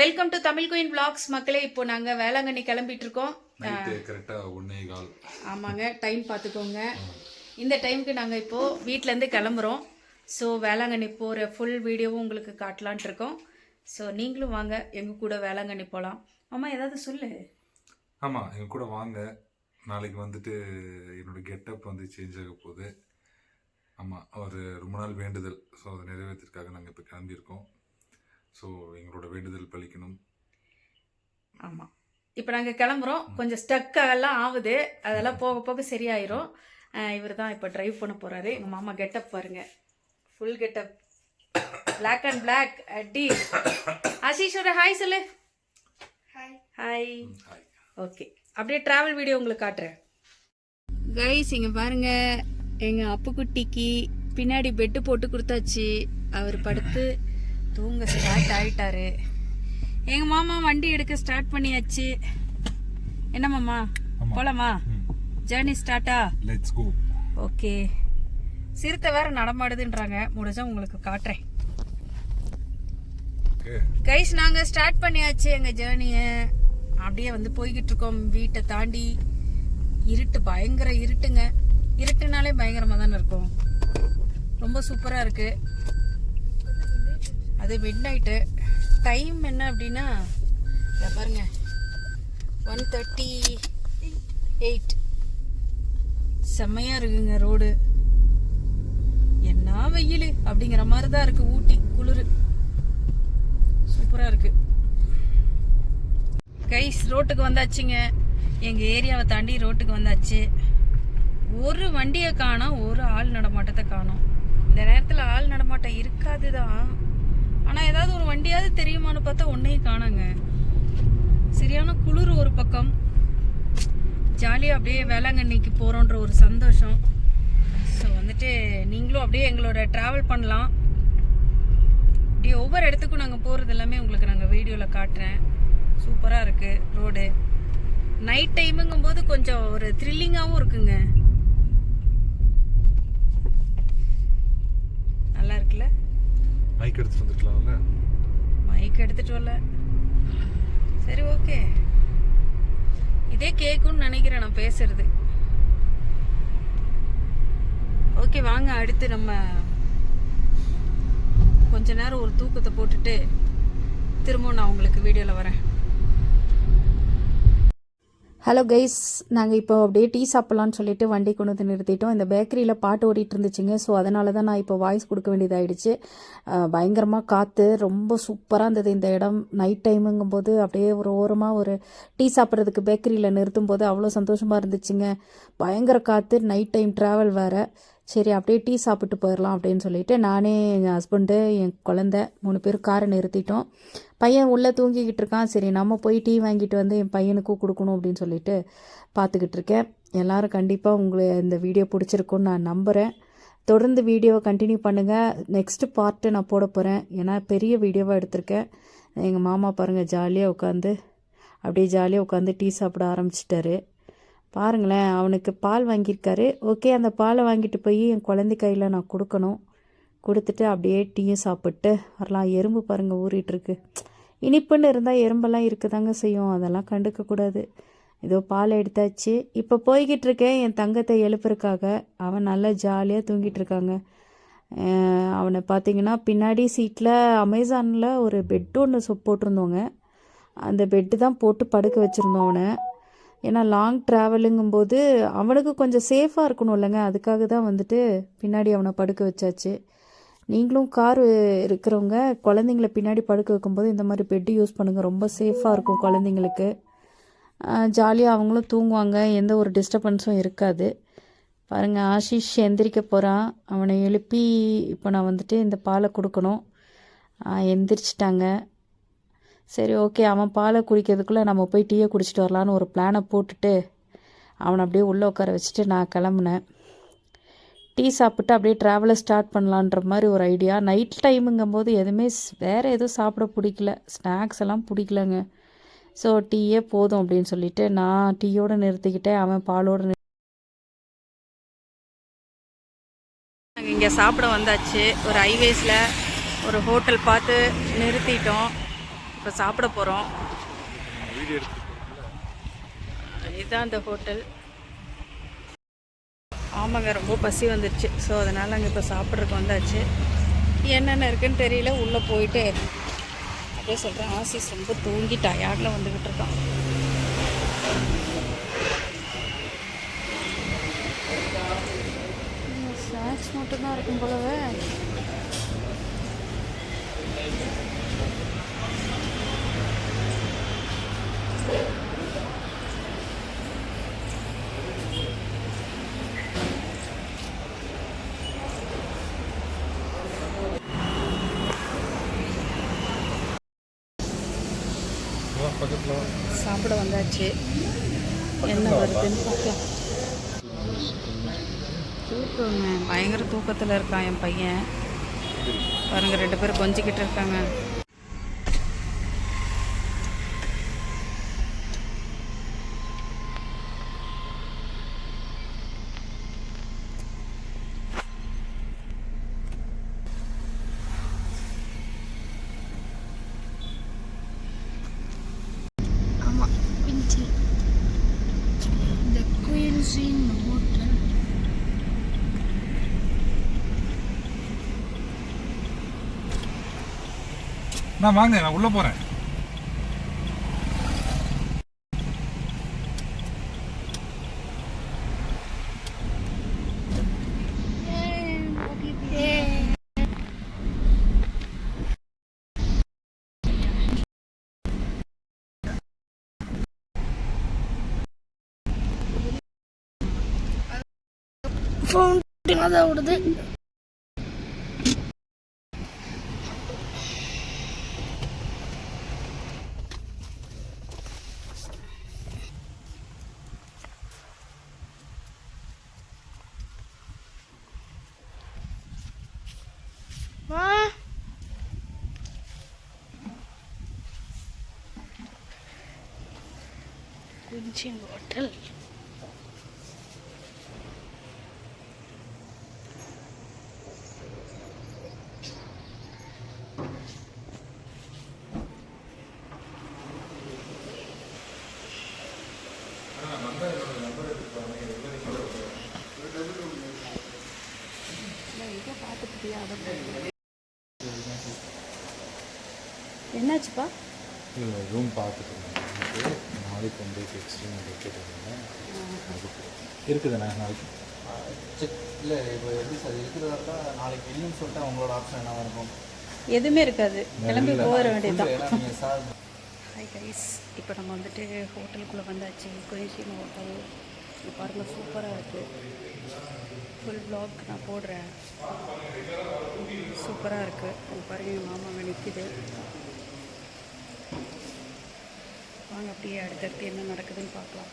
Welcome to Tamil queen vlogs. மக்களே இப்போ நாங்கள் வேளாங்கண்ணி கிளம்பிட்டு இருக்கோம் கரெக்டாக ஒன்றே கால். ஆமாங்க டைம் பார்த்துக்கோங்க. இந்த டைமுக்கு நாங்கள் இப்போது வீட்டிலேருந்து கிளம்புறோம். ஸோ வேளாங்கண்ணி போகிற ஃபுல் வீடியோவும் உங்களுக்கு காட்டலான்ட்டு இருக்கோம் ஸோ நீங்களும் வாங்க எங்கள் கூட வேளாங்கண்ணி போகலாம் அம்மா ஏதாவது சொல்லு. ஆமாம் எங்கள் கூட வாங்க. நாளைக்கு வந்துட்டு என்னோட கெட்டப் வந்து சேஞ்ச் ஆக போகுது. ஆமாம் ஒரு ரொம்ப நாள் வேண்டுதல். ஸோ அதை நிறைவேற்றிற்காக நாங்கள் இப்போ கிளம்பியிருக்கோம். ஸோ எங்களோட வேண்டுதல் பலிக்கணும். ஆமாம் இப்போ நாங்கள் கிளம்புறோம். கொஞ்சம் ஸ்டக் ஆகுது. அதெல்லாம் போக போக சரியாயிரும். இவர் தான் இப்போ டிரைவ் பண்ண போகிறாரு எங்கள் மாமா கெட்டப் பாருங்க. Full getup Black and Black. அடி. ஆஷீஷோட ஹாய் சொல்லு. ஹாய் ஹாய் ஓகே அப்படியே ட்ராவல் வீடியோ உங்களுக்கு காட்டுறேன். கைஸ் இங்கே பாருங்க. எங்கள் அப்புக்குட்டிக்கு பின்னாடி பெட்டு போட்டு கொடுத்தாச்சு. அவர் படுத்து தூங்க ஸ்டார்ட் ஆயிட்டாரு. எங்கள் மாமா வண்டி எடுக்க ஸ்டார்ட் பண்ணியாச்சு. என்ன மாமா. போலாமா? ஜேர்னி ஸ்டார்ட்டா லெட்ஸ் கோ ஓகே சிறுத்தை வேற நடமாடுதுன்றாங்க. முடிஞ்சா உங்களுக்கு காட்டுறேன். கைஸ் நாங்கள் ஸ்டார்ட் பண்ணியாச்சு எங்கள் ஜேர்னியை அப்படியே வந்து போய்கிட்டு இருக்கோம் வீட்டை தாண்டி இருட்டு பயங்கர இருட்டுங்க. இருட்டுனாலே பயங்கரமாக தானே இருக்கும். ரொம்ப சூப்பராக இருக்கு. அது மிட் நைட்டு டைம் என்ன அப்படின்னா பாருங்க. ஒன் தேர்ட்டி எயிட் செம்மையாக இருக்குங்க ரோடு என்ன வெயில் அப்படிங்கிற மாதிரி தான் இருக்குது ஊட்டி குளிர். சூப்பராக இருக்குது கைஸ் ரோட்டுக்கு வந்தாச்சுங்க. எங்கள் ஏரியாவை தாண்டி ரோட்டுக்கு வந்தாச்சு. ஒரு வண்டியை காணோம் ஒரு ஆள் நடமாட்டத்தை காணோம். இந்த நேரத்தில் ஆள் நடமாட்டம் இருக்காது தான் ஆனால் ஏதாவது ஒரு வண்டியாவது தெரியுமான்னு பார்த்தா ஒன்றையும் காணாங்க. சரியான குளிர் ஒரு பக்கம். ஜாலியாக அப்படியே வேளாங்கண்ணிக்கு போகிறோன்ற ஒரு சந்தோஷம். ஸோ வந்துட்டு நீங்களும் அப்படியே எங்களோட ட்ராவல் பண்ணலாம். அப்படியே ஒவ்வொரு இடத்துக்கும் நாங்கள் போகிறது எல்லாமே உங்களுக்கு நாங்கள் வீடியோவில் காட்டுறேன். சூப்பராக இருக்குது ரோடு நைட் டைமுங்கும் போது கொஞ்சம் ஒரு த்ரில்லிங்காகவும் இருக்குங்க. நல்லா இருக்குல்ல? மைக் எடுத்துட்டு வந்துருக்கலாம்ல மைக் எடுத்துட்டு வரல. சரி ஓகே இதே கேக்கும்னு நினைக்கிறேன் நான் பேசுறது. ஓகே வாங்க அடுத்து நம்ம கொஞ்ச நேரம் ஒரு தூக்கத்தை போட்டுட்டு திரும்பவும் நான் உங்களுக்கு வீடியோவில் வரேன். ஹலோ கைஸ் நாங்கள் இப்போ அப்படியே டீ சாப்பிட்லான்னு சொல்லிட்டு வண்டி கொண்டு வந்து நிறுத்திட்டோம். இந்த பேக்கரியில் பாட்டு ஓடிட்டு இருந்துச்சுங்க. ஸோ அதனால தான் நான் இப்போ வாய்ஸ் கொடுக்க வேண்டியதாகிடுச்சு பயங்கரமாக காற்று ரொம்ப சூப்பராக இருந்தது இந்த இடம். நைட் டைமுங்கும்போது அப்படியே ஒரு ஓரமாக ஒரு டீ சாப்பிட்றதுக்கு பேக்கரியில் நிறுத்தும் போது அவ்வளோ சந்தோஷமாக இருந்துச்சுங்க. பயங்கர காற்று நைட் டைம் ட்ராவல் வேறு. சரி அப்படியே டீ சாப்பிட்டு போயிடலாம் அப்படின்னு சொல்லிட்டு நானே என் ஹஸ்பண்டு என் குழந்த மூணு பேர் காரை நிறுத்திட்டோம். பையன் உள்ளே தூங்கிக்கிட்டு இருக்கான். சரி நம்ம போய் டீ வாங்கிட்டு வந்து என் பையனுக்கும் கொடுக்கணும் அப்படின்னு சொல்லிட்டு பார்த்துக்கிட்டு இருக்கேன். எல்லோரும் கண்டிப்பாக உங்களை இந்த வீடியோ பிடிச்சிருக்குன்னு நான் நம்புகிறேன் தொடர்ந்து வீடியோவை கண்டினியூ பண்ணுங்கள் நெக்ஸ்ட்டு பார்ட்டு நான் போட போகிறேன் ஏன்னா பெரிய வீடியோவாக எடுத்திருக்கேன். எங்கள் மாமா பாருங்கள் ஜாலியாக உட்காந்து அப்படியே ஜாலியாக உட்காந்து டீ சாப்பிட ஆரம்பிச்சிட்டாரு. பாருங்களேன் அவனுக்கு பால் வாங்கியிருக்காரு. ஓகே அந்த பாலை வாங்கிட்டு போய் என் குழந்தை கையில் நான் கொடுக்கணும். கொடுத்துட்டு அப்படியே டீயும் சாப்பிட்டு வரலாம். எறும்பு பாருங்கள் ஊறிட்டுருக்கு. இனிப்புன்னு இருந்தால் எறும்பெல்லாம் இருக்கதாங்க செய்யும். அதெல்லாம் கண்டுக்கக்கூடாது ஏதோ பால் எடுத்தாச்சு. இப்போ போய்கிட்டு இருக்கேன். என் தங்கத்தை எழுப்புறக்காக அவன் நல்லா ஜாலியாக தூங்கிட்டு இருக்காங்க. அவனை பார்த்தீங்கன்னா பின்னாடி சீட்டில் அமேசானில் ஒரு பெட் ஒன்று சொ போட்டிருந்தோங்க. அந்த பெட்டு தான் போட்டு படுக்க வச்சுருந்தோம் அவனை. ஏன்னா லாங் ட்ராவலுங்கும்போது அவனுக்கு கொஞ்சம் சேஃபாக இருக்கணும் இல்லைங்க. அதுக்காக தான் வந்துட்டு பின்னாடி அவனை படுக்க வச்சாச்சு. நீங்களும் கார் இருக்கிறவங்க குழந்தைங்கள பின்னாடி படுக்க வைக்கும்போது இந்த மாதிரி பெட்டு யூஸ் பண்ணுங்கள் ரொம்ப சேஃபாக இருக்கும் குழந்தைங்களுக்கு. ஜாலியாக அவங்களும் தூங்குவாங்க. எந்த ஒரு டிஸ்டர்பன்ஸும் இருக்காது. பாருங்கள் ஆஷிஷ் எந்திரிக்க போகிறான் அவனை எழுப்பி இப்போ நான் வந்துட்டு இந்த பாலை கொடுக்கணும். எந்திரிச்சிட்டாங்க. சரி ஓகே அவன் பாலை குடிக்கிறதுக்குள்ளே நம்ம போய் டீயை குடிச்சிட்டு வரலான்னு ஒரு பிளானை போட்டுட்டு அவனை அப்படியே உள்ளே உட்கார வச்சுட்டு நான் கிளம்புனேன். டீ சாப்பிட்டு அப்படியே ட்ராவலை ஸ்டார்ட் பண்ணலான்ற மாதிரி ஒரு ஐடியா நைட் டைமுங்கும்போது எதுவுமே வேறு எதுவும் சாப்பிட பிடிக்கல. ஸ்நாக்ஸ் எல்லாம் பிடிக்கலங்க. ஸோ டீயே போதும் அப்படின்னு சொல்லிட்டு நான் டீயோட நிறுத்திக்கிட்டேன். அவன் பாலோடு நிறு நாங்கள் இங்கே சாப்பிட வந்தாச்சு. ஒரு ஹைவேஸில் ஒரு ஹோட்டல் பார்த்து நிறுத்திட்டோம். இப்போ சாப்பிட போகிறோம். இதுதான் அந்த ஹோட்டல். ஆமாங்க ரொம்ப பசி வந்துருச்சு. ஸோ அதனால் அங்கே இப்போ சாப்பிட்றதுக்கு வந்தாச்சு. என்னென்ன இருக்குன்னு தெரியல. உள்ளே போயிட்டு அப்படியே சொல்கிறேன். ஆசிஸ் ரொம்ப தூங்கி டயர்டில் வந்துக்கிட்டு இருக்கான்? ஸ்நாக்ஸ் மட்டும்தான் இருக்கும் போலவே. பக்கத்தில் சாப்பிட வந்தாச்சு. என்ன வருதுன்னு பார்க்கலாம். தூக்கங்க. பயங்கர தூக்கத்தில் இருக்கான் என் பையன். பாருங்க ரெண்டு பேரும் கொஞ்சிக்கிட்டு இருக்காங்க. ஆமாம் குயின்சி த ஹோட்டல் நான் வாங்க நான் உள்ளே போகிறேன் ஃபவுண்டினாக தான் விடுது குஞ்சின் ஹோட்டல். என்னாச்சுப்பா? ரூம் பார்த்துட்டு நாளைக்கு வந்து எக்ஸ்ட்ரீம் கேட்டிருந்தேன் இருக்குதுண்ணா நாளைக்கு. செக் இல்லை இப்போ எப்படி சார் இருக்கிறதா இருந்தால் நாளைக்கு இல்லைன்னு சொல்லிட்டு உங்களோட ஆப்ஷன் என்னவா இருக்கும்? எதுவுமே இருக்காது. கிளம்பி போகிற வேண்டியதுதான் சார் ஹாய் கைஸ் இப்போ நம்ம வந்துட்டு ஹோட்டலுக்குள்ளே வந்தாச்சு. குயின்சின் ஹோட்டல் பாருங்கள் சூப்பராக இருக்குது ஃபுல் ப்ளாக் நான் போடுறேன். சூப்பராக இருக்குது இங்க பாருங்க எங்கள் மாமா அங்கே நிற்கிது வாங்க அப்படியே அடுத்தடுத்து என்ன நடக்குதுன்னு பார்க்கலாம்.